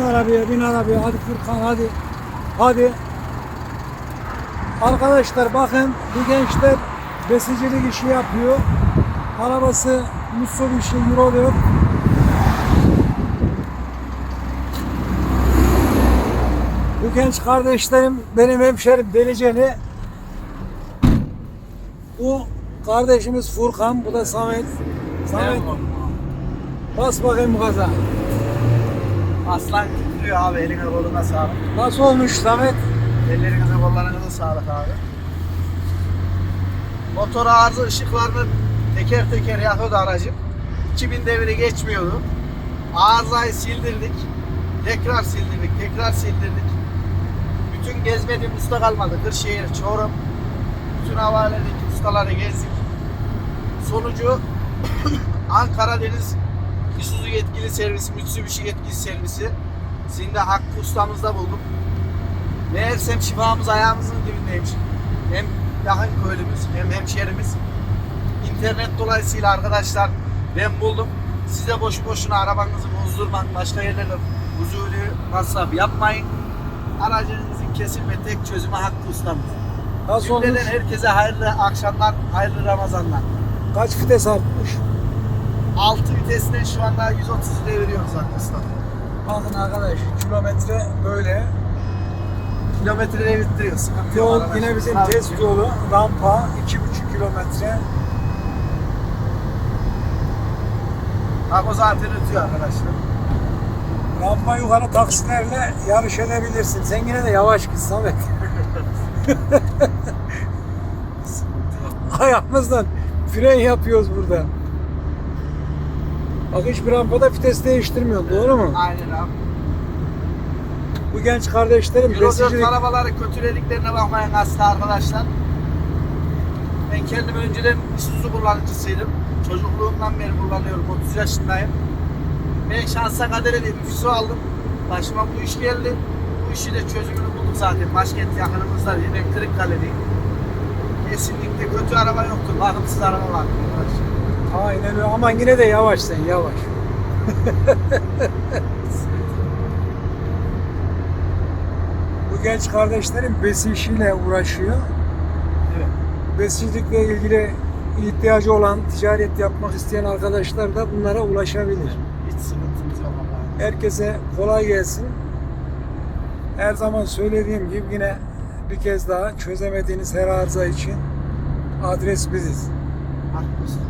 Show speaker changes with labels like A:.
A: arabaya, bin arabaya. Hadi Furkan hadi. Hadi. Arkadaşlar bakın bu gençler besicilik işi yapıyor. Arabası Mitsubishi Euro 4. Bu genç kardeşlerim benim hemşerim Deliceli. Bu kardeşimiz Furkan, bu da Samet. Samet bas bakayım gaza.
B: Aslan titriyor abi eline koluna sağlık.
A: Nasıl olmuş Samet?
B: Ellerinize kollarınıza sağlık abi. Motor arıza ışıklarını teker teker yakıyordu aracım. 2000 devri geçmiyordu. Arızayı sildirdik. Tekrar sildirdik, tekrar sildirdik. Bütün gezmediğim usta kalmadı. Kırşehir, Çorum. Bütün havaledeki ustaları gezdik. Sonucu Ankara Deniz Isuzu yetkili servisi, Mitsubishi yetkili servisi. Sizin de Hakkı ustamızda buldum. Meğersem şifamız ayağımızın dibindeymiş. Hem yakın köylümüz hem hemşerimiz. İnternet dolayısıyla arkadaşlar ben buldum. Size boşu boşuna arabanızı bozdurmak, başka yerlere huzuri masraf yapmayın. Aracınızın kesin ve tek çözümü Hakkı ustamız.
A: Nasıl?
B: Cümleden herkese hayırlı akşamlar, hayırlı Ramazanlar.
A: Kaç vites artmış?
B: 6 vitesinden şu anda 130 deviriyoruz Hakkı ustam.
A: Bakın arkadaş kilometre böyle.
B: Kilometreleri bittiriyor. Sıkıntı yok
A: Yol
B: arkadaşlar.
A: yine bizim
B: Tabii.
A: test yolu. Rampa 2,5 kilometre.
B: Bak o zaten ötüyor arkadaşlar.
A: Rampa yukarı taksilerle yarış edebilirsin. Sen yine de yavaş git Samet. Ayağımızdan fren yapıyoruz burada. Bak hiçbir rampada vites değiştirmiyor. Doğru mu?
B: Aynen abi.
A: Bu genç kardeşlerim
B: Euro 4
A: besicilik...
B: arabaları kötülediklerine bakmayın hasta arkadaşlar. Ben kendim önceden Isuzu kullanıcısıydım. Çocukluğumdan beri kullanıyorum. 30 yaşındayım. Ben şansa kadere bir füze aldım. Başıma bu iş geldi. Bu işi de çözümünü bulduk zaten. Başkent yakınımızda değil. Ben Kırıkkale'deyim. Kesinlikle kötü araba yoktur. Bakımsız araba var. arkadaşlar.
A: Aynen öyle ama yine de yavaş sen yavaş. Bu genç kardeşlerim besi işiyle uğraşıyor.
B: Evet.
A: Besicilikle ilgili ihtiyacı olan, ticaret yapmak isteyen arkadaşlar da bunlara ulaşabilir.
B: Hiç sıkıntımız yok ama.
A: Herkese kolay gelsin. Her zaman söylediğim gibi yine bir kez daha çözemediğiniz her arıza için adres biziz.
B: Haklısın.